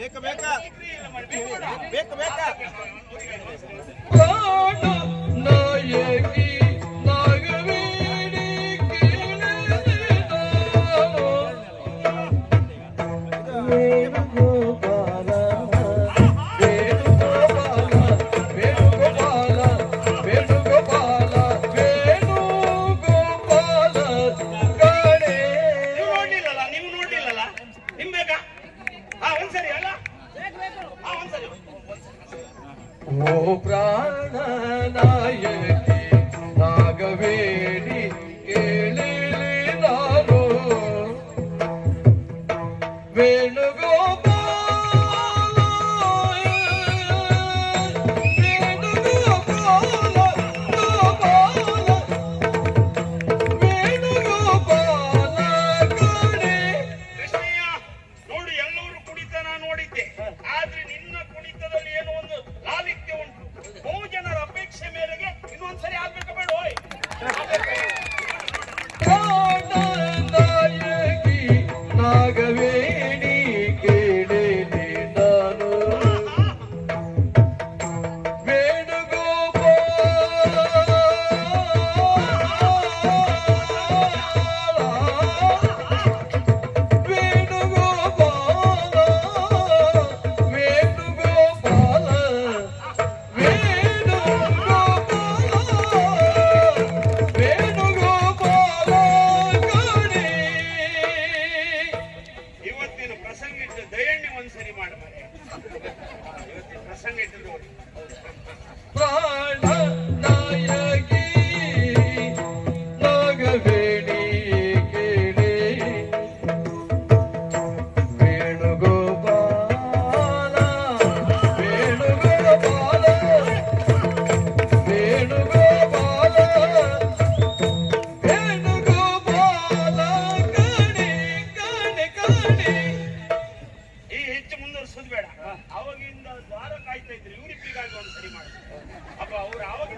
ಬೇಕ ಬೇಕ? ಬೇಕ ಬೇಕ? प्राणनायके राघवेणी रे ಸರಿ ಮಾಡಿ ಇವತ್ತಿನ ಪ್ರಸಂಗ ಇತ್ತು ನೋಡಿ. ಕಾಯ್ತಾ ಇದ್ರು ಇವ್ರಿಗೆ ಒಂದು ಸರಿ ಮಾಡಿ. ಅಪ್ಪ ಅವ್ರು ಯಾವಾಗ